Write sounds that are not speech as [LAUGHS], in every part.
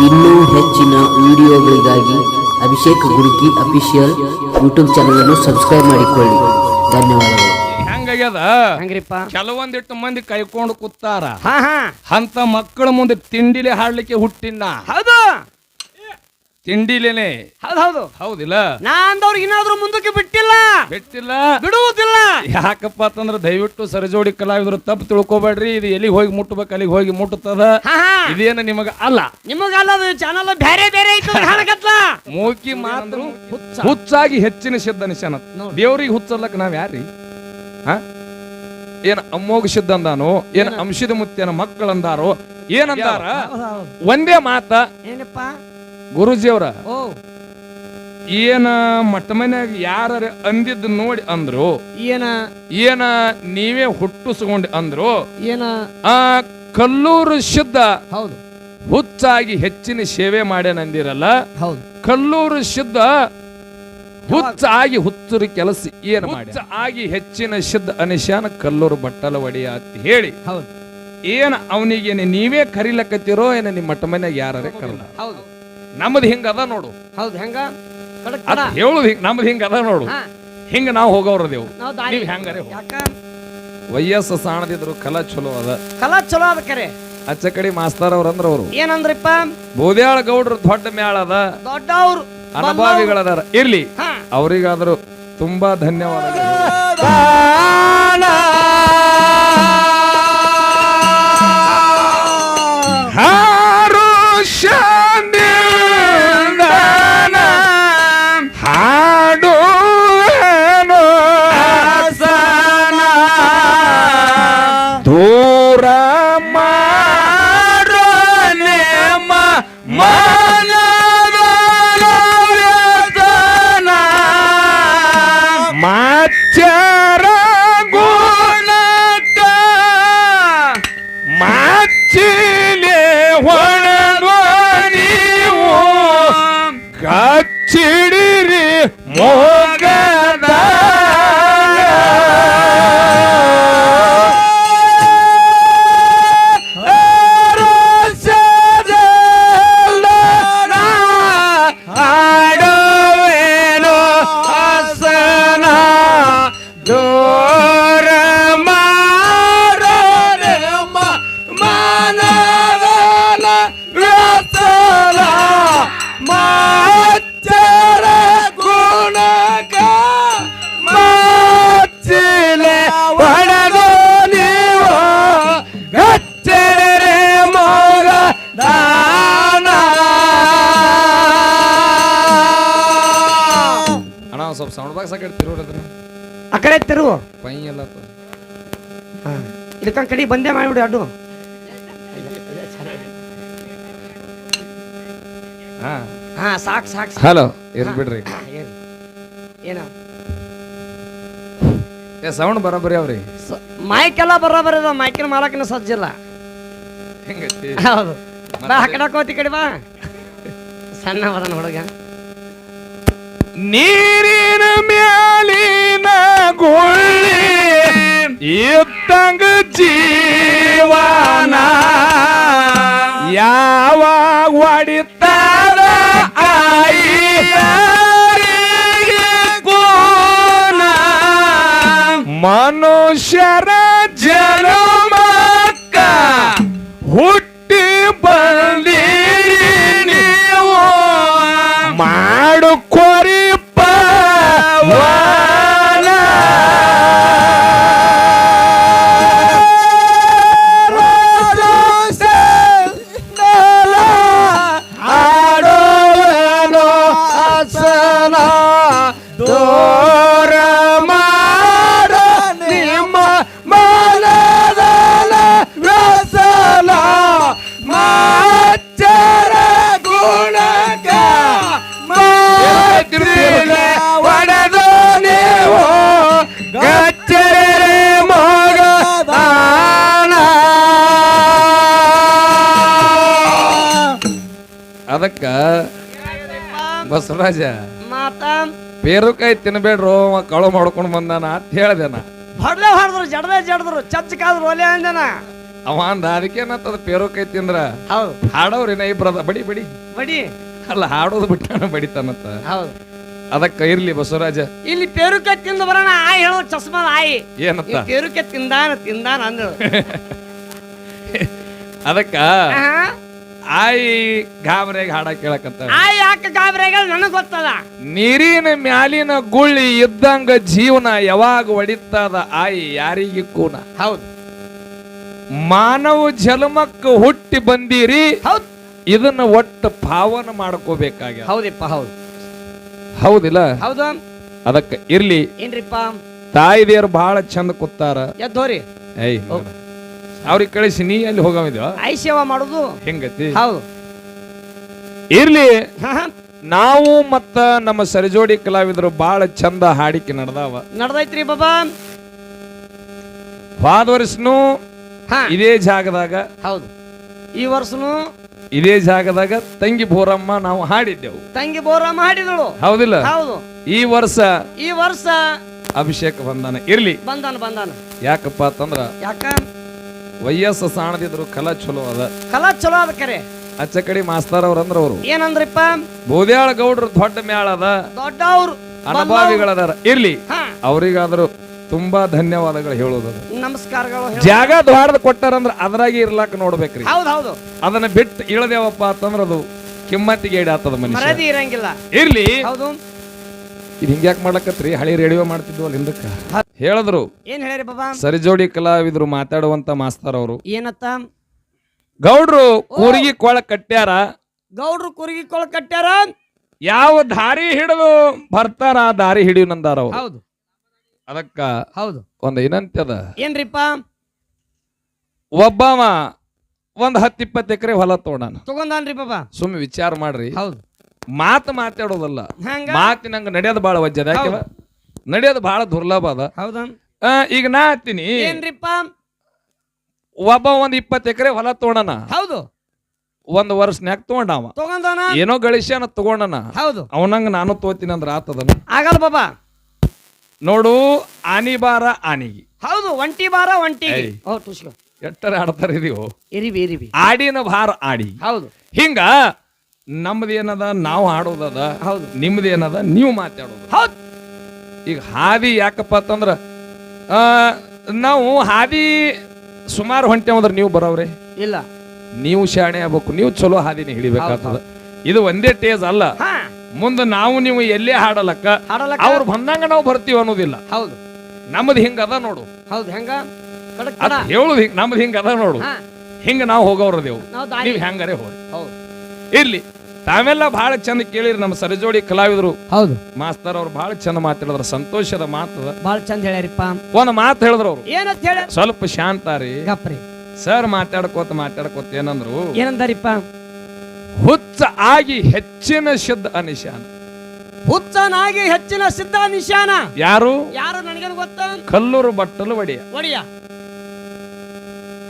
ಇನ್ನೂ ಹೆಚ್ಚಿನ ವಿಡಿಯೋಗಳಿಗಾಗಿ Abhishek Guruki official YouTube channel ಅನ್ನು ಸಬ್ಸ್ಕ್ರೈಬ್ ಮಾಡಿಕೊಳ್ಳಿ. ಧನ್ಯವಾದಗಳು. ಹೆಂಗಾಗ್ಯದ ಹಂಗ್ರಿಪ್ಪ. ಕೆಲವೊಂದಿಟ್ಟು ಮಂದಿ ಕೈಕೊಂಡು ಕೂತಾರ. ಹಾ ಹಾ. ಅಂತ ಮಕ್ಕಳ ಮುಂದೆ ತಿಂಡಿಲಿ ಹಾಡ್ಲಿಕ್ಕೆ ಹುಟ್ಟಿನ ಹೌದು. ತಿಂಡಿಲೇನೆ. ಹೌದು ಹೌದು. ಹೌದಿಲ್ಲ. ನಾ ಅಂದವ್ರಿಗೆ ಇನ್ನಾದ್ರೂ ಮುಂದಕ್ಕೆ ಬಿಟ್ಟಿಲ್ಲ. ಬಿಟ್ಟಿಲ್ಲ. ಬಿಡುವುದಿಲ್ಲ. ಯಾಕಪ್ಪ ಅಂತಂದ್ರೆ ದಯವಿಟ್ಟು ಸರಿಜೋಡಿ ಕಲಾವಿದ್ರು ತಪ್ಪು ತಿಳ್ಕೊಬೇಡ್ರಿ. ಇದು ಎಲ್ಲಿಗೆ ಹೋಗಿ ಮುಟ್ಟಬೇಕು ಅಲ್ಲಿಗೆ ಹೋಗಿ ಮುಟ್ಟುತ್ತದ ಹಾ ನಿಮಗೆ ಅಲ್ಲ ನಿಮಗ ಅಲ್ಲ. ಅದು ಚಾನಲ್ ಬೇರೆ ಬೇರೆ ಮೂಕಿ ಮಾತ್ರ ಹುಚ್ಚಾಗಿ ಹೆಚ್ಚಿನ ಸಿದ್ಧ ನಿಶಾನ. ದೇವ್ರಿಗೆ ಹುಚ್ಚಲ್ಲಕ್ಕೆ ನಾವ್ ಯಾರ್ರಿ? ಹ? ಏನ್ ಅಮ್ಮೋಗ ಸಿದ್ಧ ಅಂದಾನೋ? ಏನ್ ಅಂಶದ ಮುತ್ತಿನ ಮಕ್ಕಳಂದಾರೋ? ಏನಂದಾರ? ಒಂದೇ ಮಾತ. ಏನಪ್ಪ? ಗುರುಜಿಯವರ. ಏನ ಮಟ್ಟ ಮನ್ಯಾಗ ಯಾರ ಅಂದಿದ್ದು ನೋಡಿ ಅಂದ್ರು. ಏನ? ಏನ ನೀವೇ ಹುಟ್ಟುಸ್ಕೊಂಡು ಅಂದ್ರು. ಏನ? ಆ ಕಲ್ಲೂರು ಶುದ್ಧ ಹೌದು. ಹುಚ್ಚಾಗಿ ಹೆಚ್ಚಿನ ಸೇವೆ ಮಾಡ್ಯಾನಂದಿರಲ್ಲ ಹೌದು. ಕಲ್ಲೂರು ಶುದ್ಧ ಹುಚ್ಚಾಗಿ ಹುಚ್ಚರು ಕೆಲಸ ಏನು ಮಾಡಿ ಆಗಿ ಹೆಚ್ಚಿನ ಶುದ್ಧ ಅನಿಶಾನ ಕಲ್ಲೂರು ಬಟ್ಟಲ ಒಡೆಯ ಅಂತ ಹೇಳಿ. ಹೌದು. ಏನ ಅವನಿಗೆ ನೀವೇ ಕರಿಲಕತ್ತಿರೋ ಏನ ನಿಮ್ಮ ಮಟ್ಟ ಮನ್ಯಾಗ ಯಾರೇ ಕರಲ್ಲ. ಹೌದು. ನಮ್ದು ಹಿಂಗ ಅದ ನೋಡು. ಹೌದು ಹೆಂಗ? ಅದ್ ಹೇಳುದು ಹಿಂಗ ನಮ್ದು ಹಿಂಗ ಅದ ನೋಡು. ಹಾ. ಹಿಂಗ ನಾವು ದಾರಿ ನೀವ್ ಹೆಂಗಾರೆ ಹೋಗ್. ಯಾಕ? ವಯಸ್ಸು ಸಾಣದಿದ್ರು ಕಲಾ ಚಲೋ ಅದ. ಕಲಾ ಚಲೋ ಅದ ಕರೆ. ಅಚ್ಚ ಕಡಿ ಮಾಸ್ತರ್ ಅವ್ರ ಅಂದ್ರ ಅವರು. ಏನಂದ್ರಿಪ್ಪ? ಬೋದ್ಯಾಳ ಗೌಡ್ರು ದೊಡ್ಡ ಮ್ಯಾಳ ಅದ. ದೊಡ್ಡವ್ರು ಅನುಭಾವಿಗಳದಾರ ಇರ್ಲಿ. ಹಾ. ಅವರಿಗಾದರೂ ತುಂಬಾ ಧನ್ಯವಾದಗಳು. ಮಾಚರ ಆ ಕಡೆ ತರು ಪೈ ಎಲ್ಲ ಇದಕ್ಕ ಕಡೆ ಬಂದೇ ಮಾಡಿಬಿಡಿ ಅಡ್ಡು. ಹಾ. ಹಾ ಸಾಕ್ ಸಾಕ್. ಹಲೋ ಇರ್ಲಿ ಬಿಡ್ರಿ. ಹಾ, ಏನ? ಏ ಸೌಂಡ್ ಬರೋಬ್ಬರಿ ಅವ್ರಿ. ಮೈಕ್ ಎಲ್ಲ ಬರೋಬರ ಅದ ಮೈಕಿನ ಮಾಲಕಿನ ಸಜ್ಜಿಲ್ಲ ಹೆಂಗೈತಿ? ಹೌದು. ಬಾ ಕಡೆ ಹೋತಿ ಕಡೆ ಬಾ. ಸಣ್ಣ ಬದನ ಹುಡುಗ. ನೀರಿನ ಮ್ಯಾಲಿನ ಗುಳ್ಳಿ ಇದ್ದಂಗ ಜೀವನ. ಯಾವಾಗ ಹೊಡಿತಾರ ಆಯಿ ಮನುಷ್ಯರ ಜನ್ಮಕ್ಕ ಬಸವರಾಜ ಮಾತ ಪೇರುಕಾಯಿ ತಿನ್ಬೇಡ್ರು ಅವ ಕಳು ಮಾಡ್ಕೊಂಡು ಬಂದಾನ ಅಂತ ಹೇಳ್ದೆ ನಾ ಹೊಡ್ಲೆ ಹೊಡೆದ್ರು ಜಡದೆ ಜಡದ್ರು ಚಚ್ಚಕಾದ್ರು ಒಲೆ ಅಂದನ. ಅವ ಅಂದ ಅದಕ್ಕೇನತ್ತದ ಪೇರುಕಾಯಿ ತಿಂದ್ರ? ಹೌದು. ಹಾಡೋರಿನ ಏನ ಇಬ್ರದ? ಬಡಿ ಬಡಿ. ಬಡಿ. ಅಲ್ಲ ಹಾಡೋದು ಬಿಟ್ಟಾನ ಬಡಿತಾನತ್ತ ಹೌದು. ಅದಕ್ಕ ಇರ್ಲಿ ಬಸವರಾಜ. ಇಲ್ಲಿ ಪೇರುಕೆ ತಿಂದು ಬರೋಣ ಆಯ್ ಹೇಳೋ ಚಸ್ಮಾದ ಆಯಿ. ಏನತ್ತ ಪೇರುಕೆ ತಿಂದಾನ ತಿಂದಾನ ಅಂದ್ರು [LAUGHS] ಅದಕ್ಕ. ಆಯಿ ಗಾಬರೆಗೆ ಹಾಡ ಕೇಳಕಂತ ಆಯ್ ಯಾಕೆ ಗಾಬರಿಯಾಗ ನನಗ್ ಗೊತ್ತದ. ನೀರಿನ ಮ್ಯಾಲಿನ ಗುಳ್ಳಿ ಇದ್ದಂಗ ಜೀವನ ಯಾವಾಗ ಒಡಿತದ ಆಯಿ ಯಾರಿಗೆ ಕೂನ? ಹೌದು. ಮಾನವ ಜನ್ಮಕ್ಕ ಹುಟ್ಟಿ ಬಂದಿರಿ ಹೌದು. ಇದನ್ನ ಒಟ್ಟು ಪಾವನ ಮಾಡ್ಕೋಬೇಕಾಗ್ಯ ಹೌದಿಪ್ಪ ಹೌದು. ಹೌದಿಲ್ಲ? ಹೌದ. ಅದಕ್ಕೆ ಇರ್ಲಿ. ಏನ್ರಿಪ್ಪ? ತಾಯಿದೇರು ಬಹಳ ಚಂದ ಕೂತಾರ. ಎದ್ದೋರಿ. ಏಯ್ ಅವ್ರಿಗೆ ಕಳಿಸಿ ನೀ ಅಲ್ಲಿ ಹೋಗಿದ ಐ ಸೇವಾ ಮಾಡುದು? ಹೆಂಗತಿ? ಹೌದು. ಇರ್ಲಿ. ನಾವು ಮತ್ತ ನಮ್ಮ ಸರಿಜೋಡಿ ಕಲಾವಿದರು ಬಹಳ ಚಂದ ಹಾಡಿಕೆ ನಡೆದಾವ. ನಡ್ದೈತ್ರಿ ಬಾಬಾ. ಹೋದ ವರ್ಷನು ಹಾ. ಇದೇ ಜಾಗದಾಗ ಹೌದು. ಈ ವರ್ಷನು ಇದೇ ಜಾಗದಾಗ ತಂಗಿ ಬೋರಮ್ಮ ನಾವು ಹಾಡಿದ್ದೆವು. ತಂಗಿ ಬೋರಮ್ಮ ಹಾಡಿದಳು. ಹೌದಿಲ್ಲ? ಹೌದು. ಈ ವರ್ಷ ಈ ವರ್ಷ ಅಭಿಷೇಕ ಬಂದಾನ ಇರ್ಲಿ. ಬಂದಾನ ಬಂದಾನ ಯಾಕಪ್ಪ ಅಂತಂದ್ರ ಯಾಕ? ವಯಸ್ಸು ಸಾಣದಿದ್ರು ಕಲಾ ಚಲೋ ಅದ. ಕಲಾ ಚಲೋ ಅದ ಕರೆ. ಅಚ್ಚ ಮಾಸ್ತಾರ್ ಅವ್ರ ಅಂದ್ರ ಅವರು. ಏನಂದ್ರಿಪ್ಪ? ಬೋದ್ಯಾಳ ಗೌಡ್ರು ದೊಡ್ಡ ಮ್ಯಾಳ ಅದ. ದೊಡ್ಡವ್ರು. ಅನುಭವಿಗಳದಾರ. ಇರ್ಲಿ. ಅವರಿಗಾದ್ರು ತುಂಬಾ ಧನ್ಯವಾದಗಳು ಹೇಳೋದು ನಮಸ್ಕಾರಗಳು. ಜಾಗ ದ್ವಾರದ ಕೊಟ್ಟಾರಂದ್ರ ಅದ್ರಾಗಿ ಇರ್ಲಾಕ ನೋಡ್ಬೇಕ್ರಿ. ಹೌದು ಹೌದು ಅದನ್ನ ಬಿಟ್ಟು ಇಳದೇವಪ್ಪ ಅಂತಂದ್ರ ಅದು ಕಿಮ್ಮತ್ತಿಗೆ ಈಡಾತದ ಮನುಷ್ಯ. ಇರಂಗಿಲ್ಲ. ಇರ್ಲಿ. ಹೌದು. ಇದು ಹಿಂಗ್ಯಾಕ್ ಮಾಡ್ಲಕತ್ರಿ? ಹಳಿ ರೇಡಿಯೋ ಮಾಡ್ತಿದ್ವಲ್ಲ ಹಿಂದಕ್ಕ. ಹೇಳಿದ್ರು. ಏನ್ ಹೇಳಿರಿ ಬಾಬಾ? ಸರಿಜೋಡಿ ಕಲಾವಿದ್ರು ಮಾತಾಡುವಂತ ಮಾಸ್ತರ್ ಅವರು. ಏನತ್ತ? ಗೌಡ್ರು ಕೂರ್ಗಿ ಕೊಳ ಕಟ್ಟ್ಯಾರ. ಗೌಡ್ರು ಕುರುಗಿ ಕೊಳ ಕಟ್ಟ್ಯಾರ? ಯಾವ ದಾರಿ ಹಿಡಿದು ಬರ್ತಾರ ಆ ದಾರಿ ಹಿಡಿಯು ನಂದಾರ ಅವ್ರು. ಹೌದು. ಅದಕ್ಕ ಹೌದು. ಒಂದ್ ಏನಂತ್ಯದ ಏನ್ರಿಪ್ಪ? ಒಬ್ಬವ ಒಂದ್ ಹತ್ತ ಇಪ್ಪತ್ತು ಎಕರೆ ಹೊಲ ತಗೊಂಡಾನ. ತಗೊಂಡಾನ್ರಿ ಬಾಬಾ. ಸುಮ್ಮನೆ ವಿಚಾರ ಮಾಡ್ರಿ. ಹೌದು. ಮಾತು ಮಾತಾಡೋದಲ್ಲ. ಹಂಗ? ಮಾತಿನಂಗ ನಡೆಯೋದು ಬಹಳ ವಜ್ಜದ ಯಾಕೆ ನಡೆಯೋದು ಬಹಳ ದುರ್ಲಭ ಅದ. ಆ, ಈಗ ನಾ ಹತ್ತೀನಿ. ಏನ್ರಿಪ್ಪ? ಒಬ್ಬ ಒಂದ್ ಇಪ್ಪತ್ತು ಎಕರೆ ಹೊಲ ತೋಣನ. ಹೌದು. ಒಂದ್ ವರ್ಷನ್ಯಾಗ ತಗೊಂಡವ ತಗೊಂಡಾನ ಏನೋ ಗಳಿಸ್ಯಾನ ತಗೊಂಡನ. ಹೌದು. ಅವನಂಗ ನಾನು ತೋತೀನಿ ಅಂದ್ರ ಆತದನ. ಆಗಲ್ಲ ಬಾಬಾ ನೋಡು ಆನಿ ಬಾರ ಆನಿಗಿ. ಹೌದು ಒಂಟಿ ಬಾರ ಒಂಟಿ ಏಯ್. ಓ ಎಟ್ಟರ ಆಡ್ತಾರ ಇದೀವು? ಆಡಿನ ಭಾರ ಆಡಿ. ಹೌದು. ಹಿಂಗ ನಮ್ದೇನದ ನಾವು ಆಡೋದದ ಹೌದು. ನಿಮ್ದೇನದ ನೀವು ಮಾತಾಡೋದು. ಹೌದು. ಈಗ ಹಾದಿ ಯಾಕಪ್ಪ ಅಂತಂದ್ರ ನಾವು ಹಾದಿ ಸುಮಾರು ಹೊಂಟೇವಂದ್ರೆ ನೀವು ಬರೋವ್ರೆ. ಇಲ್ಲ. ನೀವು ಶಾಣೆ ಆಗ್ಬೇಕು ನೀವು ಚಲೋ ಹಾದಿನ ಹಿಡಿಬೇಕಾಗ್ತದ. ಇದು ಒಂದೇ ಟೇಜ್ ಅಲ್ಲ. ಮುಂದೆ ನಾವು ನೀವು ಎಲ್ಲೇ ಹಾಡಲಕ್ಕ ಅವ್ರು ಬಂದಂಗ ನಾವು ಬರ್ತೀವಿ ಅನ್ನೋದಿಲ್ಲ. ಹೌದು. ನಮ್ದು ಹಿಂಗ ಅದ ನೋಡು. ಹೌದು ಹೆಂಗ? ಹೇಳುದು ಹಿಂಗ ನಮ್ದು ಹಿಂಗ ಅದ ನೋಡು. ಹಿಂಗ ನಾವು ಹೋಗೋರದೇವು ನೀವು ಹೆಂಗಾರೆ ಹೋಗಿ ಹೌದು. ಇರ್ಲಿ. ತಾವೆಲ್ಲ ಬಹಳ ಚಂದ ಕೇಳಿರಿ ನಮ್ಮ ಸರಜೋಡಿ ಕಲಾವಿದರು. ಹೌದು. ಮಾಸ್ತರ್ ಅವ್ರು ಬಹಳ ಚಂದ ಮಾತಾಡಿದ್ರ ಸಂತೋಷದ ಮಾತು ಬಹಳ ಚಂದ ಹೇಳ್ಯಾರಿಪ್ಪ. ಒಂದ್ ಮಾತು ಹೇಳಿದ್ರು ಅವ್ರು. ಏನಂತ ಹೇಳ? ಸ್ವಲ್ಪ ಶಾಂತ ರೀ. ಗಪ್ರಿ ಸರ್ ಮಾತಾಡ್ಕೋತ ಮಾತಾಡ್ಕೋತ ಏನಂದ್ರು? ಏನಂದಾರಿಪ್ಪ? ಹುಚ್ಚ ಆಗಿ ಹೆಚ್ಚಿನ ಶುದ್ಧ ಅನಿಶಾನ ಹುಚ್ಚನಾಗಿ ಹೆಚ್ಚಿನ ಸಿದ್ಧ ನಿಶಾನ. ಯಾರು? ಯಾರು ನನಗೆ ಗೊತ್ತ? ಕಲ್ಲೂರು ಬಟ್ಟಲು ಒಡೆಯ. ಒಡೆಯ.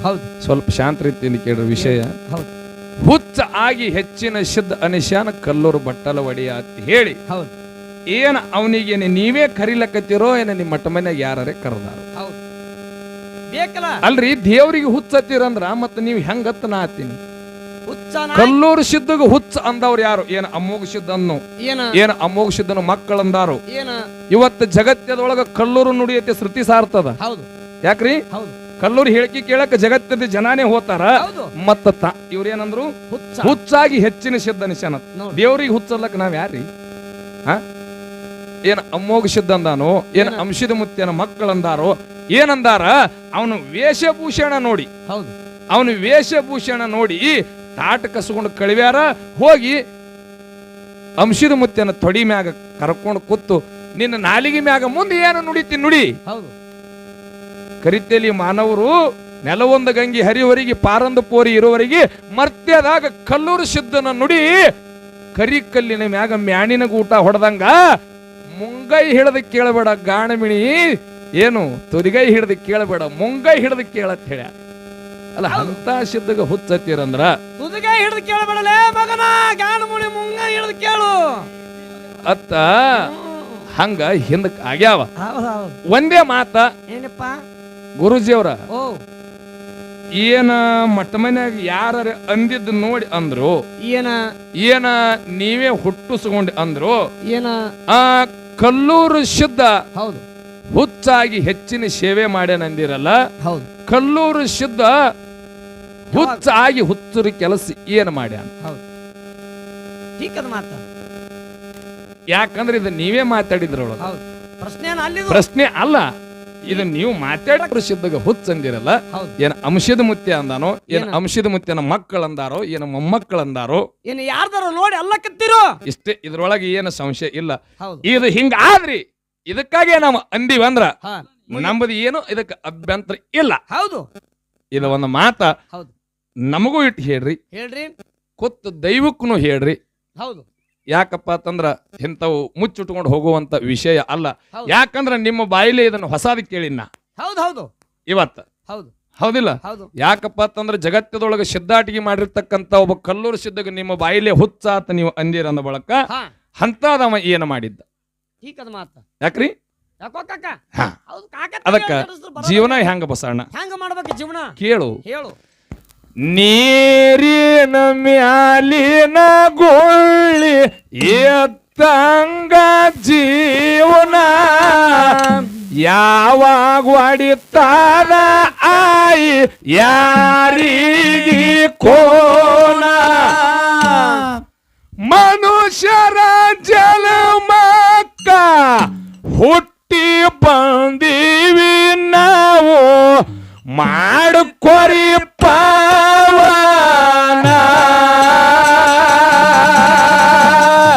ಹೌದು. ಸ್ವಲ್ಪ ಶಾಂತ ರೀತಿಯಲ್ಲಿ ಕೇಳ್ರಿ ವಿಷಯ. ಹೌದು. ಹುಚ್ಚ ಆಗಿ ಹೆಚ್ಚಿನ ಶುದ್ಧ ಅನಿಶಾನ ಕಲ್ಲೂರು ಬಟ್ಟಲ ಒಡೆಯ ಅಂತ ಹೇಳಿ. ಹೌದು. ಏನು ಅವನಿಗೆ ನೀವೇ ಕರಿಲಕತ್ತಿರೋ ಏನ ನಿಮ್ಮ ಮಟ್ಟ ಮನ್ಯಾಗ ಯಾರೇ ಕರೆದಾರ. ಹೌದು. ಬೇಕಲ್ಲ? ಅಲ್ರಿ ದೇವ್ರಿಗೆ ಹುಚ್ಚತ್ತಿರಂದ್ರ ಮತ್ತೆ ನೀವು ಹೆಂಗತ್ತ ನಾ ಹತ್ತೀನಿ ಕಲ್ಲೂರು ಸಿದ್ಧಗ ಹುಚ್ಚ ಅಂದವ್ರು ಯಾರು? ಏನ ಅಮೋಘ ಸಿದ್ಧನ್ನು ಏನ? ಏನ ಅಮೋಘ ಸಿದ್ಧನ ಮಕ್ಕಳಂದಾರು ಏನ? ಇವತ್ತು ಜಗತ್ತದೊಳಗ ಕಲ್ಲೂರು ನುಡಿಯತ್ತೆ ಶ್ರುತಿ ಸಾರ್ತದ. ಹೌದು. ಯಾಕ್ರಿ? ಹೌದು. ಕಲ್ಲೂರು ಹೇಳಿಕೆ ಕೇಳಕ್ ಜಗತ್ತಿನ ಜನಾನೇ ಹೋತಾರ. ಮತ್ತ ಇವ್ರೇನಂದ್ರು? ಹುಚ್ಚ. ಹುಚ್ಚಾಗಿ ಹೆಚ್ಚಿನ ಸಿದ್ಧ ನಿಶಾನ. ದೇವ್ರಿಗೆ ಹುಚ್ಚಲ್ಲಕ್ ನಾವ್ ಯಾರ್ರಿ? ಹ? ಏನ್ ಅಮ್ಮೋಗ ಸಿದ್ಧ ಅಂದಾನೋ? ಏನ್ ಏನ? ಅಂಶದ ಮುತ್ಯನ ಮಕ್ಕಳಂದಾರೋ? ಏನಂದಾರ? ಅವನು ವೇಷಭೂಷಣ ನೋಡಿ. ಹೌದು. ಅವನು ವೇಷಭೂಷಣ ನೋಡಿ ತಾಟ ಕಸ್ಕೊಂಡು ಕಳಿವ್ಯಾರ? ಹೋಗಿ ಅಂಶದ ಮುತ್ಯನ ತೊಡಿ ಮ್ಯಾಗ ಕರ್ಕೊಂಡು ಕೂತು ನಿನ್ನ ನಾಲಿಗೆ ಮ್ಯಾಗ ಮುಂದೆ ಏನು ನುಡಿತಿ ನುಡಿ. ಹೌದು. ಕರಿತೇಲಿ ಮಾನವರು ನೆಲವೊಂದು ಗಂಗಿ ಹರಿವರಿಗೆ ಪಾರಂದ ಪೋರಿ ಇರುವವರಿಗೆ ಮರ್ತ್ಯದಾಗ ಕಲ್ಲೂರು ಸಿದ್ಧನ ನುಡಿ ಕರಿ ಕಲ್ಲಿನ ಮ್ಯಾಗ ಮ್ಯಾಣಿನ ಊಟ ಹೊಡೆದಂಗ ಮುಂಗೈ ಹಿಡಿದು ಕೇಳಬೇಡ ಗಾಣಮಿಣಿ. ಏನು? ತುದಿಗೈ ಹಿಡಿದು ಕೇಳಬೇಡ ಮುಂಗೈ ಹಿಡಿದು ಕೇಳತ್ ಹೇಳ ಅಲ್ಲ ಅಂತ ಸಿದ್ಧಗ ಹುಚ್ಚತ್ತೀರಂದ್ರ? ತುದಿಗೈ ಹಿಡಿದು ಕೇಳಬೇಡಲೇ ಮಗನ ಗಾಣಮುಣಿ ಮುಂಗೈ ಹಿಡಿದು ಕೇಳು. ಅತ್ತ ಹಂಗ ಹಿಂದಕ್ ಆಗ್ಯಾವ. ಒಂದೇ ಮಾತ ಏನಪ್ಪ? ಗುರುಜಿಯವರ? ಓ. ಏನ ಮಟ್ಟ ಮನ್ಯಾಗ ಯಾರ ಅಂದಿದ್ದು ನೋಡಿ ಅಂದ್ರು ಏನ? ಏನ ನೀವೇ ಹುಟ್ಟಿಸ್ಕೊಂಡು ಅಂದ್ರು ಏನ? ಆ ಕಲ್ಲೂರು ಶುದ್ಧ ಹೌದು. ಹುಚ್ಚಾಗಿ ಹೆಚ್ಚಿನ ಸೇವೆ ಮಾಡ್ಯಾನಂದಿರಲ್ಲ ಹೌದು. ಕಲ್ಲೂರು ಶುದ್ಧ ಹುಚ್ಚಾಗಿ ಹುಚ್ಚರು ಕೆಲಸ ಏನು ಮಾಡ್ಯಾನ? ಯಾಕಂದ್ರೆ ಇದು ನೀವೇ ಮಾತಾಡಿದ್ರೊಳಗ. ಪ್ರಶ್ನೆ ಅಲ್ಲ. ಇದು ನೀವು ಮಾತಾಡಕ್ ಸಿದ್ಧಗ ಹುಚ್ಚಂದಿರಲ್ಲ. ಏನ್ ಅಂಶದ ಮುತ್ಯ ಅಂದಾನೋ ಏನ್? ಅಂಶದ ಮುತ್ಯನ ಮಕ್ಕಳಂದಾರೋ ಏನ ಮೊಮ್ಮಕ್ಕಳಂದಾರೋ ಏನ್ ಯಾರ್ದಾರ ನೋಡಿ ಅಲ್ಲಕತ್ತೀರೋ? ಇಷ್ಟೇ ಇದ್ರೊಳಗೆ ಏನ ಸಂಶಯ ಇಲ್ಲ. ಇದು ಹಿಂಗ ಆದ್ರಿ ಇದಕ್ಕಾಗಿ ನಾವು ಅಂದಿವಿ ಅಂದ್ರ ನಂಬದು ನಮ್ಮದು ಏನು? ಇದಕ್ಕೆ ಅಭ್ಯಂತರ ಇಲ್ಲ. ಹೌದು. ಇದು ಒಂದು ಮಾತ. ನಮಗೂ ಇಟ್ಟು ಹೇಳ್ರಿ. ಹೇಳ್ರಿ. ಕೊತ್ತು ದೈವಕ್ಕೂ ಹೇಳ್ರಿ. ಹೌದು. ಯಾಕಪ್ಪ ಅಂತಂದ್ರ ಇಂಥವು ಮುಚ್ಚಿಟ್ಕೊಂಡು ಹೋಗುವಂತ ವಿಷಯ ಅಲ್ಲ. ಯಾಕಂದ್ರೆ ಯಾಕಂದ್ರ ನಿಮ್ಮ ಬಾಯಿಲಿ ಇದನ್ನು ಹೊಸದ ಕೇಳಿನ ಹೌದು ಹೌದು. ಇವತ್ತ. ಹೌದು. ಹೌದಿಲ್ಲ? ಹೌದು. ಯಾಕಪ್ಪ ಅಂತಂದ್ರೆ ಜಗತ್ತದೊಳಗೆ ಸಿದ್ಧಾಟಿಗೆ ಮಾಡಿರ್ತಕ್ಕಂಥ ಒಬ್ಬ ಕಲ್ಲೂರು ಸಿದ್ಧಗೆ ನಿಮ್ಮ ಬಾಯಿಲೆ ಅಂತ ನೀವು ಅಂದಿರಂದ ಬಳಕ ಹಾ. ಅಂತದವ ಏನು ಮಾಡಿದ್ದ? ठीक ಅದ ಮಾತ. ಯಾಕ್ರಿ? ಯಾಕೋ ಕಾಕ? ಹಾ. ಹೌದು ಕಾಕ ಅದಕ್ಕ ಜೀವನ ಹೆಂಗ ಬಸಣ್ಣ ಹೆಂಗ ಮಾಡ್ಬೇಕು ಜೀವನ? ಕೇಳು. ಹೇಳು. ನೀರಿನ ಮ್ಯಾಲಿನ ಗೋಳಿ ಎತ್ತಂಗ ಜೀವನ. ಯಾವಾಗ ಹೊಡಿತಾರ ಆಯಿ ಯಾರಿಗೆ ಕೋನ? ಮನುಷ್ಯರ ಜಲಮಕ್ಕ ಹುಟ್ಟಿ ಬಂದೀವಿ ನಾವು. ಮಾಡ್ಕೊರಿ ಪಾವನ.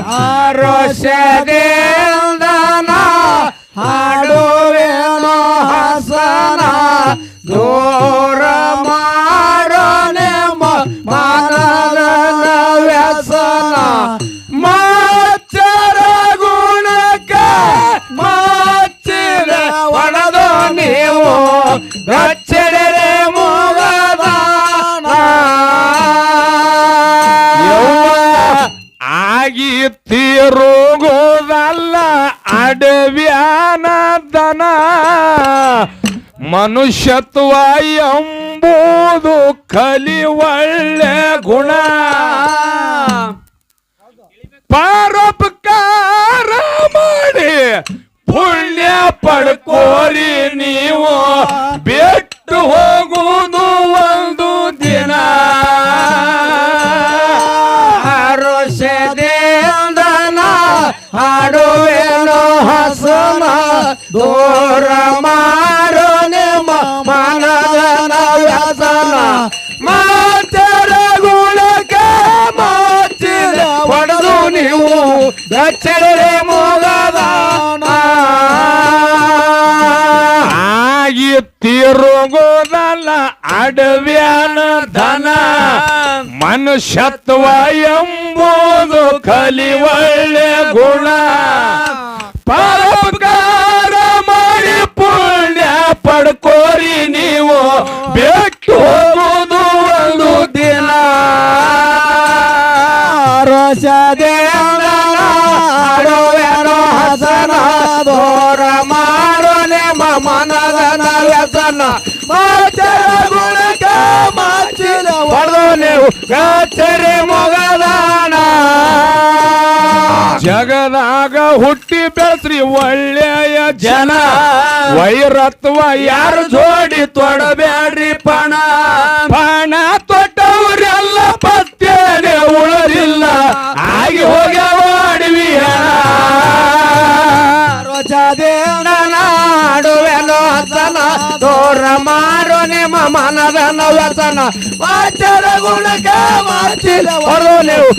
ಹಾಡೋ ಹಾಡುವೇನೋ ಹಸನ. ದೂರ ರಚ್ಚರೆ ಆಗಿ ತೀರುಗೋದಲ್ಲ ಅಡವ್ಯಾನ ದನ. ಮನುಷ್ಯತ್ವ ಎಂಬುದು ಕಲಿ ಒಳ್ಳೆ ಗುಣ. ಪಾರೋಪಕಾರ ಮಾಡಿ ಪುಣ್ಯ ಪಡ್ಕೋರಿ ನೀವು ಬಿಟ್ಟು ಹೋಗುವುದು ಒಂದು ದಿನ. ಹರುಷದಿಂದ ಹಾಡುವೆನೋ ಹಸನ ದೂರ ಮಾರೋ ನೀವು ದಚ್ಚರೆ ಮೋಗದ ಆಗಿ ತಿರುಗೋದಲ್ಲ ಅಡವ್ಯಾನ ಧನ. ಮನುಷ್ಯತ್ವ ಎಂಬುದು ಕಲಿ ಒಳ್ಳೆ ಗುಣ. ಪರೋಪಕಾರ ಮಾಡಿ ಪುಣ್ಯ ಪಡ್ಕೋರಿ ನೀವು. ಬಿಟ್ಟು ಗಾಚರಿ ಮೊಗದಾನ. ಜಗದಾಗ ಹುಟ್ಟಿ ಬೆಳೆಸ್ರಿ ಒಳ್ಳೆಯ ಜನ. ವೈರತ್ವ ಯಾರು ಜೋಡಿ ತೊಡಬೇಡ್ರಿ ಪಣ. ಪಣ ತೊಟ್ಟವರೆಲ್ಲ ಪತ್ತೇನೆ ಉಳಲಿಲ್ಲ ಆಗಿ ಹೋಗ್ಯಾವಾಡ್ವಿ ನಾಡುವೆನೋ ಹಸನ ದೂರ ಮಾರೋ ನಿಮ್ಮ ಮನದ ನವತನ. ವಾಚರ ಗುಣಕ ಮಾಚಿದ ಹೊರು ನೀವು.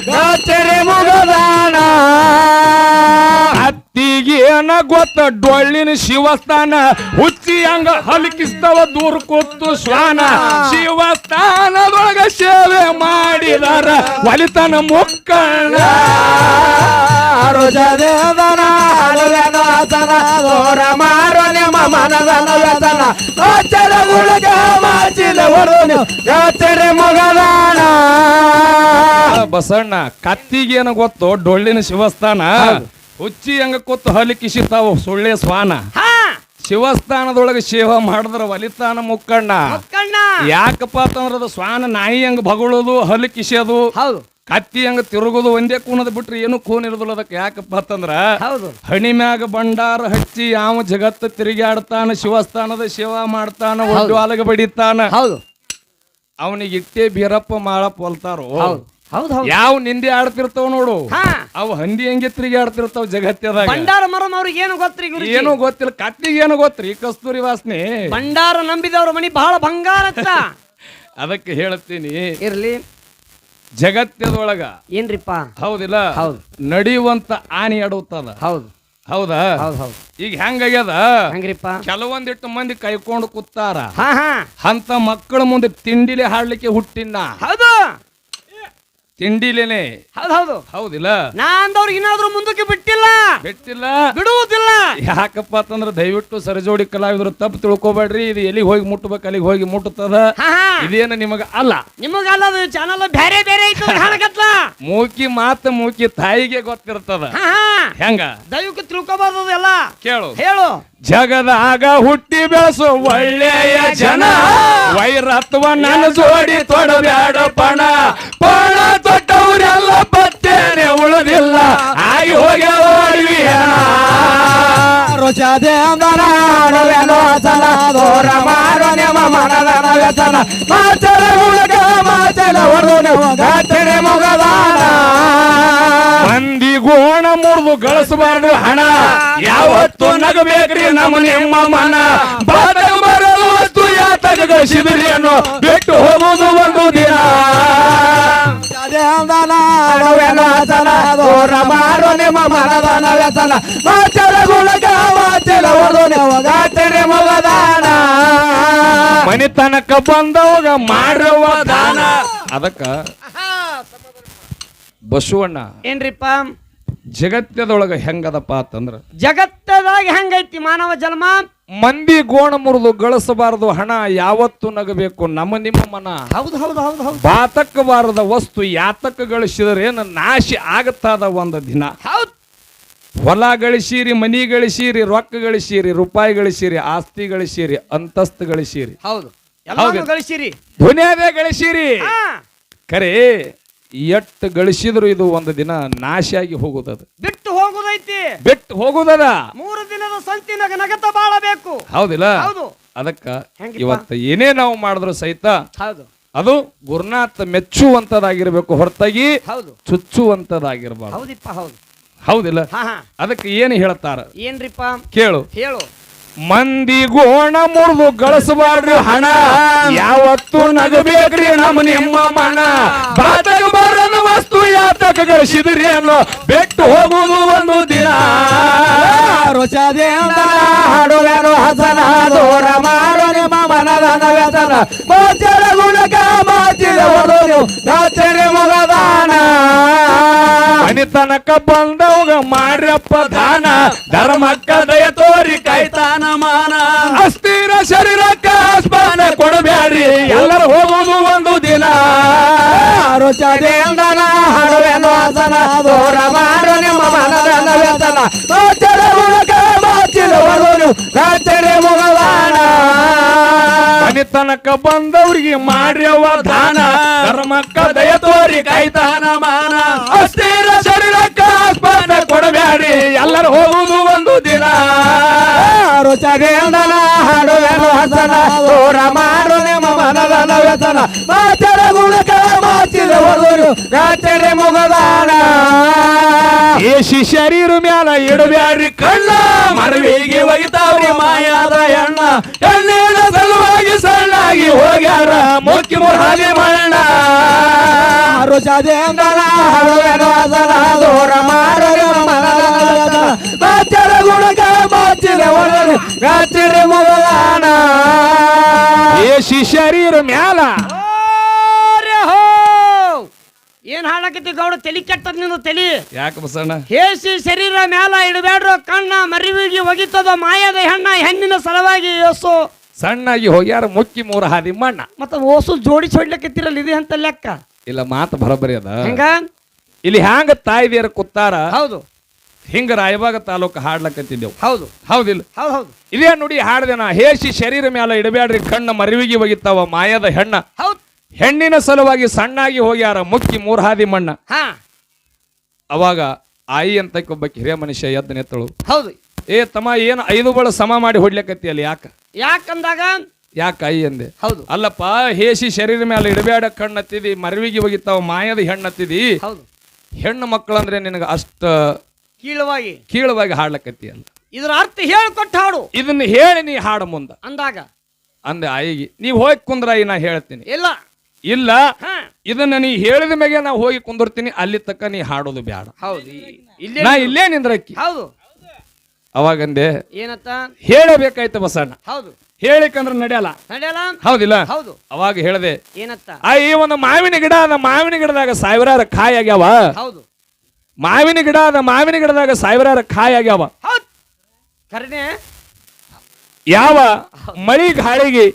ಮುಗದಾನ. ಅತ್ತಿಗೇನ ಗೊತ್ತ? ಡೊಳ್ಳಿನ ಶಿವಸ್ಥಾನ. ಹುಚ್ಚಿ ಹಂಗ ಹಲಕಿಸ್ತವ ದೂರ ಕೂತು ಶ್ವಾನ. ಶಿವಸ್ಥಾನದೊಳಗ ಸೇವೆ ಮಾಡಿದಾರ ಒಲಿತನ ಮುಕ್ಕಣ. ರುಜದೇವನ ದೋರ ಮಾರೋ ನಿಮ್ಮ ಮನದ ವ್ಯಸನ ಗುಳಗ ಗೋಚರ ಬಸಣ್ಣ ಕತ್ತಿಗೇನ ಗೊತ್ತು ಡೊಳ್ಳಿನ ಶಿವಸ್ಥಾನ. ಹುಚ್ಚಿ ಹಂಗ ಕೂತು ಹಲಿಕಿಸಿತಾವ ಸುಳ್ಳೆ ಸ್ವಾನ ಹಾ. ಶಿವಸ್ಥಾನದೊಳಗೆ ಶಿವ ಮಾಡಿದ್ರ ಒಲಿತಾನ ಮುಕ್ಕಣ್ಣ. ಮುಕ್ಕಣ್ಣ. ಯಾಕಪ್ಪ ಅಂತಂದ್ರ ಅದು ಸ್ವಾನ ನಾಯಿ ಹಂಗ ಬಗಳೋದು ಹಲಿ ಕಿಸೋದು ಹೌದು. ಕತ್ತಿ ಹಂಗ ತಿರುಗೋದು ಒಂದೇ ಕೂನದ್ ಬಿಟ್ರೆ ಏನು ಕೂನ್ ಇರೋದಿಲ್ಲ ಅದಕ್ಕೆ ಯಾಕಪ್ಪ ಅಂತಂದ್ರ ಹೌದು. ಹಣಿ ಮ್ಯಾಗ ಭಂಡಾರ ಹಚ್ಚಿ ಯಾವ ಜಗತ್ತ ತಿರುಗಾಡ್ತಾನ ಶಿವಸ್ಥಾನದ ಶಿವ ಮಾಡ್ತಾನ ಒಡ್ಡಾಲಗ ಬಡಿತಾನ. ಹೌದು. ಅವನಿಗೆ ಇಟ್ಟೆ ಬೀರಪ್ಪ ಮಾಡಪ್ಪ ಹೊಲ್ತಾರೋ ಹೌದು. ಹೌದು ಹೌದು. ಯಾವ ನಿಂದೆ ಆಡ್ತಿರ್ತಾವ ನೋಡು? ಹಾ. ಅವು ಹಂದಿ ಹೆಂಗೆ ತಿರುಗಾಡ್ತಿರ್ತಾವ ಜಗತ್ತದಾಗ? ಭಂಡಾರ ಮರಂ ಅವ್ರಿಗೆ ಏನು ಗೊತ್ತ್ರಿ ಗುರು ಏನು ಗೊತ್ತಿಲ್ಲ. ಕತ್ತಿಗೆ ಏನು ಗೊತ್ತ್ರಿ? ಕಸ್ತೂರಿ ವಾಸನೆ. ಭಂಡಾರ ನಂಬಿದವ್ರ ಮನಿ ಬಹಳ ಬಂಗಾರ ಹತ್ರ [LAUGHS] ಅದಕ್ಕೆ ಹೇಳ್ತೀನಿ. ಇರ್ಲಿ. ಜಗತ್ತದೊಳಗ ಏನ್ರಿಪ್ಪ? ಹೌದಿಲ್ಲ? ಹೌದು. ನಡೆಯುವಂತ ಆನೆ ಅಡುತ್ತದ ಹೌದು. ಹೌದಾ? ಹೌದು ಹೌದು. ಈಗ ಹೆಂಗಾಗ್ಯದ? ಹಂಗ್ರಿಪ್ಪ? ಕೆಲವೊಂದಿಟ್ಟು ಮಂದಿ ಕೈಕೊಂಡು ಕೂತಾರ. ಅಂತ ಮಕ್ಕಳ ಮುಂದೆ ತಿಂಡಿಲಿ ಹಾಡ್ಲಿಕ್ಕೆ ಹುಟ್ಟಿನ. ಹೌದು. ತಿಂಡಿಲೇನೆ. ಹೌದು ಹೌದು. ಹೌದಿಲ್ಲ. ನಾ ಅಂದವ್ರಿಗೆ ಇನ್ನಾದ್ರೂ ಮುಂದಕ್ಕೆ ಬಿಟ್ಟಿಲ್ಲ. ಬಿಟ್ಟಿಲ್ಲ. ಬಿಡುವುದಿಲ್ಲ. ಯಾಕಪ್ಪ ಅಂತಂದ್ರೆ ದಯವಿಟ್ಟು ಸರಜೋಡಿ ಕಲಾವಿದರು ತಪ್ಪು ತಿಳ್ಕೊಬೇಡ್ರಿ. ಇದು ಎಲ್ಲಿಗೆ ಹೋಗಿ ಮುಟ್ಟಬೇಕು ಅಲ್ಲಿಗೆ ಹೋಗಿ ಮುಟ್ಟುತ್ತದ? ಹಾ ನಿಮಗೆ ಅಲ್ಲ ನಿಮಗ ಅಲ್ಲ. ನಿಮಗಲ್ಲ ಅದು ಚಾನಲ್ ಬೇರೆ ಬೇರೆ ಕಾಣಕತ್ಲ ಮೂಕಿ ಮಾತು ಮೂಕಿ ತಾಯಿಗೆ ಗೊತ್ತಿರ್ತದ. ಹೆಂಗ? ದಯವಿಟ್ಟು ತಿಳ್ಕೊಬಾರ್ದು ಎಲ್ಲ ಕೇಳು. ಹೇಳು. ಜಗದಾಗ ಹುಟ್ಟಿ ಬೆಳೆಸು ಒಳ್ಳೆಯ ಜನ. ವೈರತ್ವ ನನ್ನ ಜೋಡಿ ತೊಡಬೇಡ ಪಣ. ಪಣ ತೊಟ್ಟವರೆಲ್ಲ ಬತ್ತೇನೆ ಉಳಿದಿಲ್ಲ. ಆಗಿ ಹೋಗ್ಯಾವ ರುಚದೆ ದೂರ ಮಾರೋ ನಿಮ್ಮ ಮನದನ ವ್ಯಸನ. ಮಾಚಲ ಹುಡುಗ ಮಾಚಲ ಹೊಡೆದು ನೀವು ಗಾಚನೆ ಮುಗದಾನ. ಗೋಣ ಗಳಿಸಬಾರದು ಹಣ. ಯಾವತ್ತು ನಗಬೇಕ್ರಿ ನಮ್ಮ ನಿಮ್ಮ ಮನ. ಬಾತಕ ಬರಲು ವಸ್ತು ಯಾತಕ ಗಳಿಸಿದ್ರಿ ಅನ್ನೋ ಬಿಟ್ಟು ಹೋಗುವುದು ಒಂದು ದಿನ. ಮಾಡು ನಿಮ್ಮ ಮಾಚಲ ಮುಗದಾನ. ಮನಿತನಕ ಬಂದವಾಗ ಮಾಡುವ ದಾನ. ಅದಕ್ಕ ಬಸವಣ್ಣ. ಏನ್ರಿಪ್ಪ? ಜಗತ್ತದೊಳಗ ಹೆಂಗದಪ್ಪ ಅಂತಂದ್ರ ಜಗತ್ತದಾಗ ಹೆಂಗೈತಿ ಮಾನವ ಜನ್ಮ? ಮಂದಿ ಗೋಣ ಮುರಿದು ಗಳಿಸಬಾರದು ಹಣ ಯಾವತ್ತು ನಗಬೇಕು? ನಮ್ಮ ನಿಮ್ಮ ಮನ. ಹೌದು ಹೌದು ಹೌದು ಹೌದು. ಬಾತಕಬಾರದ ವಸ್ತು ಯಾತಕ್ಕ ಗಳಿಸಿದ್ರೆ ಏನು ನಾಶಿ ಆಗತ್ತಾದ ಒಂದು ದಿನ. ಹೌದು. ಹೊಲ ಗಳಿಸಿರಿ ಮನಿ ಗಳಿಸಿರಿ ರೊಕ್ಕ ಗಳಿಸಿರಿ ರೂಪಾಯಿ ಗಳಿಸಿರಿ ಆಸ್ತಿ ಗಳಿಸಿರಿ ಅಂತಸ್ತು ಗಳಿಸಿರಿ. ಹೌದು. ಎಲ್ಲಾನು. ಗಳಿಸಿರಿ. ದುನಿಯಾದೇ ಗಳಿಸಿರಿ. ಹಾ. ಎಟ್ಟು ಗಳಿಸಿದ್ರು ಇದು ಒಂದು ದಿನ ನಾಶಿಯಾಗಿ ಹೋಗುದದು ಬಿಟ್ಟು ಹೋಗುದೈತಿ. ಬಿಟ್ಟು ಹೋಗುದದ? ಮೂರು ದಿನದ ಸಂತಿನಾಗ ನಗತ ಬಾಳಬೇಕು. ಹೌದಿಲ್ಲ? ಹೌದು. ಅದಕ್ಕ? ಇವತ್ತು ಏನೇ ನಾವು ಮಾಡಿದ್ರು ಸಹಿತ ಹೌದು. ಅದು ಗುರುನಾಥ ಮೆಚ್ಚುವಂತದಾಗಿರ್ಬೇಕು ಹೊರತಾಗಿ ಹೌದು. ಚುಚ್ಚುವಂತದಾಗಿರ್ಬಾರ್ದು ಹೌದಿಪ್ಪ ಹೌದು. ಹೌದಿಲ್ಲ? ಅದಕ್ಕೆ ಏನು ಹೇಳ್ತಾರ? ಏನ್ರಿಪ್ಪ? ಕೇಳು. ಹೇಳು. ಮಂದಿ ಗೋಣ ಮುರಿದು ಗಳಿಸಬಾರ್ದು ಹಣ. ಯಾವತ್ತು ನಗಬೇಕ್ರಿ ನಮ್ಮ ನಿಮ್ಮ ಮನ. ಬಾತಕ ಬರದ ವಸ್ತು ಯಾತಕ ಗಳಿಸಿದ್ರಿ ಅನ್ನೋ ಬಿಟ್ಟು ಹೋಗುವುದು ಒಂದು ದಿನ. ರುಚದೆ ಹಾಡುವೆನು ಹಸನ ದೂರ ಮಾಡು ನಿಮ್ಮ ವ್ಯಸನ ಮಾಚರ ಗುಣಕ ಮುಗದಾನ. ಮನಿತನಕ ಬಂದವಾಗ ಮಾಡ್ರಪ್ಪ ದಾನ ಧರ್ಮಕ್ಕ ದಯ ತೋರಿ ಕೈತಾನ ಮಾನ. ಅಸ್ಥಿರ ಶರೀರಕ್ಕ ಸ್ಪಾನ ಕೊಡಬ್ಯಾಡ್ರಿ ಎಲ್ಲರೂ ಹೋಗುವುದು ಒಂದು ದಿನ. ರುಚದೆ ಹಾಡುವೆನು ಆಸನ ದೂರ ಮಾಡು ನಿಮ್ಮ ಮನದ ವ್ಯಸನ ಮನಿತನಕ ಬಂದವ್ರಿಗೆ ಮಾಡ್ಯವ ದಾನ. ಧರ್ಮಕ್ಕ ದಯ ತೋರಿ ಕೈತಾನ ಮಾನ. ಅಸ್ಥಿರ ಶರೀರಕ್ಕ ಆಸ್ಪದ ಕೊಡಬ್ಯಾಡ್ರಿ ಎಲ್ಲರೂ ಹೋಗುವುದು ಒಂದು ದಿನ. ರುಚಗೇಂದನ ಹಾಡುವೆನು ಹಸನ. ದೂರ ಮಾಡು ನಿಮ್ಮ ಮನದನ ವ್ಯಸನ ಮಾಚರ ಗುಣಕ ಮಾಚಿದ ಹೊಡೆದು ರಾಚರೆ ಮುಗದಾನ. ಏಷಿ ಶರೀರ ಮ್ಯಾಲ ಇಡಬ್ಯಾಡ್ರಿ ಕಣ್ಣ. ಮರವಿಗೆ ಒಗಿತಾವ್ರಿ ಮಾಯಾದ ಎಣ್ಣ. ಎಣ್ಣೆ ಹೋಗ್ಯಾರ ಮುಖ್ಯ ಮುರಾಲಿ ಮಣ್ಣ ಹಸನ ದೂರ ಮಾಚರ ಗುಣಕ ಹೊಡೆದು ಗಾಚರೆ ಏ ಏಸಿ ಶರೀರ ಮ್ಯಾಲ. ಓರೆ ಹೋ! ಏನ್ ಹಾಳಾಕತಿ ಗೌಡ ತಲಿ ಕೆಟ್ಟದ ನಿಂದು ತಲಿ? ಯಾಕೆ ಬಸಣ್ಣ? ಹೇಸಿ ಶರೀರ ಮ್ಯಾಲ ಇಡಬೇಡ್ರೋ ಕಣ್ಣ ಮರಿವಿಗೆ ಒಗಿತದ ಮಾಯದ ಹೆಣ್ಣ ಹೆಣ್ಣಿನ ಸಲವಾಗಿ ಯೋಸು ಸಣ್ಣಾಗಿ ಹೋಗ್ಯಾರ ಮುಕ್ಕಿ ಮೂರ ಹಾದಿ ಮಣ್ಣ. ಮತ್ತ ಓಸು ಜೋಡಿ ಹೊಡ್ಲಕತ್ತಿರಲ್ಲ ಇದೆ ಅಂತ ಲೆಕ್ಕ? ಇಲ್ಲ ಮಾತು ಬರೋಬ್ಬರಿ ಅದ. ಹೆಂಗ? ಇಲ್ಲಿ ಹ್ಯಾಂಗ ತಾಯ್ದಿಯರ ಕುತ್ತಾರ ಹೌದು. ಹಿಂಗ ರಾಯಬಾಗ ತಾಲೂಕು ಹಾಡ್ಲಕತ್ತಿದ್ದೆವು. ಹೌದು. ಹೌದಿಲ್ಲ? ಹೌದು ಹೌದು. ಇದೇ ನುಡಿ ಹಾಡ್ದೇನ ಹೇಸಿ ಶರೀರ ಮ್ಯಾಲ ಇಡಬ್ಯಾಡ್ರಿ ಕಣ್ಣ ಮರಿವಿಗೆ ಒಗಿತಾವ ಮಾಯದ ಹೆಣ್ಣ. ಹೌದು. ಹೆಣ್ಣಿನ ಸಲುವಾಗಿ ಸಣ್ಣಾಗಿ ಹೋಗ್ಯಾರ ಮುಕ್ಕಿ ಮೂರ್ ಹಾದಿ ಮಣ್ಣ. ಹಾ. ಅವಾಗ ಆಯಿ ಅಂತ ಒಬ್ಬ ಹಿರಿಯ ಮನುಷ್ಯ ಎದ್ದ ನೆತ್ತಳು ಹೌದು. ಏ ತಮ್ಮ ಏನು ಐದು ಬಳ ಸಮ ಮಾಡಿ ಹೊಡ್ಲಕತ್ತಿ ಅಲ್ಲಿ? ಯಾಕ? ಯಾಕಂದಾಗ? ಯಾಕ ಐ ಅಂದೆ? ಹೌದು. ಅಲ್ಲಪ್ಪ ಹೇಸಿ ಶರೀರ ಮೇಲೆ ಇಡಬೇಡ ಕಣ್ಣತ್ತಿದಿ ಮರವಿಗೆ ಹೋಗಿತ್ತಾವ ಮಾಯದ ಹೆಣ್ಣತ್ತಿದಿ. ಹೌದು. ಹೆಣ್ಣು ಮಕ್ಕಳಂದ್ರೆ ನಿನಗೆ ಅಷ್ಟ ಕೀಳವಾಗಿ. ಕೀಳವಾಗಿ ಹಾಡ್ಲಕತ್ತಿ ಅಲ್ಲ ಇದ್ರ ಅರ್ಥ ಹೇಳ್ಕೊಟ್ಟು ಹಾಡು. ಇದನ್ನ ಹೇಳಿ ನೀ ಹಾಡ ಮುಂದ. ಅಂದಾಗ. ಅಂದೆ ಆಯಿಗೆ ನೀವ್ ಹೋಗಿ ಕುಂದ್ರ ನಾ ಹೇಳ್ತೀನಿ. ಇಲ್ಲ. ಇಲ್ಲ ಇದನ್ನ ನೀ ಹೇಳಿದ ಮೇಲೆ ನಾ ಹೋಗಿ ಕುಂದಿರ್ತೀನಿ ಅಲ್ಲಿ ತಕ್ಕ ನೀ ಹಾಡೋದು ಬೇಡ ಹೌದು. ನಾ ಇಲ್ಲೇ ನಿಂದ್ರಕ್ಕಿ ಹೌದು. ಅವಾಗಂದೆ ಏನತ್ತ? ಹೇಳಬೇಕಾಯ್ತು ಬಸಣ್ಣ. ಹೌದು. ಹೇಳಿಕಂದ್ರ ನಡೆಯಲ್ಲ. ನಡೆಯಲ್ಲ? ಹೌದಿಲ್ಲ? ಹೌದು. ಅವಾಗ ಹೇಳದೆ ಏನತ್ತ? ಆ ಈ ಒಂದು ಮಾವಿನ ಗಿಡ ಅದ ಮಾವಿನ ಗಿಡದಾಗ ಸಾವಿರಾರು ಕಾಯಿ ಆಗ್ಯಾವ. ಹೌದು. ಮಾವಿನ ಗಿಡ ಅದ ಮಾವಿನ ಗಿಡದಾಗ ಸಾವಿರಾರು ಕಾಯಿ ಆಗ್ಯಾವ. ಕರೆನೆ ಯಾವ ಮಳಿ ಗಾಳಿಗೆ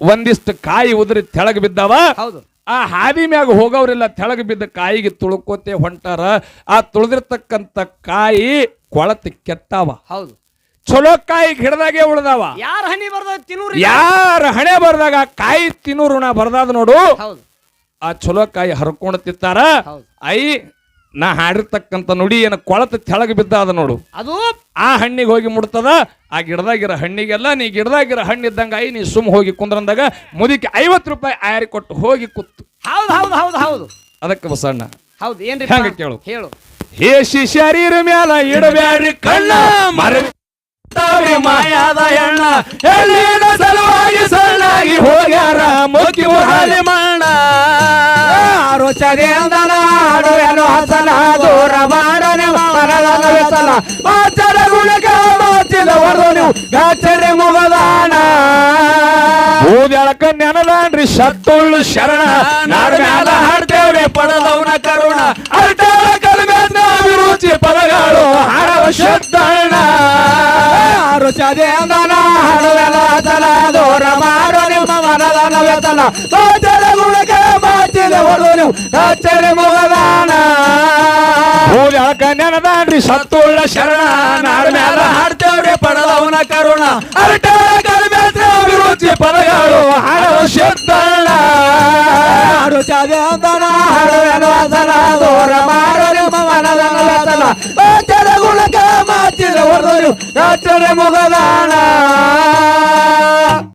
ಒಂದಿಷ್ಟು ಕಾಯಿ ಉದುರಿ ತೆಳಗ ಬಿದ್ದಾವ? ಹೌದು. ಆ ಹಾದಿ ಮ್ಯಾಗ ಹೋಗೋರೆಲ್ಲ ತೆಳಗ ಬಿದ್ದ ಕಾಯಿಗೆ ತುಳುಕೋತೆ ಹೊಂಟಾರ. ಆ ತುಳಿದಿರ್ತಕ್ಕಂಥ ಕಾಯಿ ಕೊಳತ್ ಕೆತ್ತಾವ ಹೌದು. ಚಲೋ ಕಾಯಿ ಗಿಡದಾಗೆ ಉಳ್ದಾವ. ಯಾರ ಹನಿ ಬರ್ದ ತಿನ್ನೂರಿ ಯಾರ ಹಣೆ ಬರ್ದಾಗ ಕಾಯಿ ತಿನ್ನೋ ಋಣ ಬರ್ದಾದ ನೋಡು. ಹೌದು. ಆ ಚಲೋ ಕಾಯಿ ಹರ್ಕೊಂಡು ತಿಂತಾರ. ಹೌದು. ಐ ನಾ ಹಾಡಿರ್ತಕ್ಕಂಥ ನುಡಿ ಏನ ಕೊಳತ ಬಿದ್ದ ಬಿದ್ದಾದ ನೋಡು. ಅದು? ಆ ಹಣ್ಣಿಗೆ ಹೋಗಿ ಮುಡ್ತದ ಆ ಗಿಡದಾಗಿರೋ ಹಣ್ಣಿಗೆಲ್ಲ ನೀ ಗಿಡದಾಗಿರೋ ಹಣ್ಣಿದ್ದಂಗ ಐ ನೀ ಸುಮ್ ಹೋಗಿ ಕುಂದ್ರಂದಾಗ ಮುದಿಕೆ ಐವತ್ತು ರೂಪಾಯಿ ಆಯರಿ ಕೊಟ್ಟು ಹೋಗಿ ಕೂತು. ಹೌದು ಹೌದು ಹೌದು ಹೌದು. ಅದಕ್ಕೆ ಬಸಣ್ಣ ಹೌದು ಏನ್ರಿ ಹೇಳು ಕೇಳು? ಹೇಳು. ಹೇಸಿ ಶರೀರ ಮ್ಯಾಲ ಇಡಬ್ಯಾಡ್ರಿ ಕಣ್ಣ. ಮರವಿ ಮಾಯಾದ ಹೆಣ್ಣ ಹೆಣ್ಣಿನ ಸಲುವಾಗಿ ಸಣ್ಣಾಗಿ ಹೋಗ್ಯಾರ. ಮುಖ್ಯ ಹಾಲಿ ಮಣ್ಣ ರುಚದಿಂದ ನಾಡುವೆನು ಹಸನ. ದೂರ ಮಾಡನೆ ಮನದ ವ್ಯಸನ. ಮಾಚರ ಗುಣಕ ಮಾಚಿದ ಹೊಡೆದು ನೀವು ಗಾಚರಿ ಮುಗದಾನ ಊದ್ಯಾಳಕ ನೆನದಾನ್ರಿ. ಸತ್ತುಳ್ಳು ಶರಣ. ನಾಡು ಮ್ಯಾಲ ಹಾಡ್ತೇವೆ ಪಡದವನ ಕರುಣ. ಅಭಿರುಚಿ ಪದಗಳು ಹಾಡವ ಶುದ್ಧಣ್ಣ ರುಚದಿಂದ ಹಾಡುವೆಲ್ಲ ತಲ ದೂರ ಮಾಡೋ ನಿಮ್ಮ ಮನದ ವ್ಯಸನ ಮಾಚರ ಗುಣಕ ಮಾಚಿದ ಹೊಡೆದು ನೀವು ಗಾಚರಿ ಮುಗದಾನ ಊದ್ಯಾಳಕ ನೆನದಾನ್ರಿ ಸತ್ತುಳ್ಳ ಶರಣ ನಾಡು ಮ್ಯಾಲ ಹಾಡ್ತೇವ್ರಿ ಪಡದವನ ಕರುಣ ಅರ್ಟಾಳ ಕಲ್ಮೇದ ಅಭಿರುಚಿ ಪದಗಳು ಹಾಡವ ಶುದ್ಧಣ್ಣ ರುಚದಿಂದ ವ್ಯಸನ ಮಾಚರ ಗುಣಕ ಮಾಚಿದ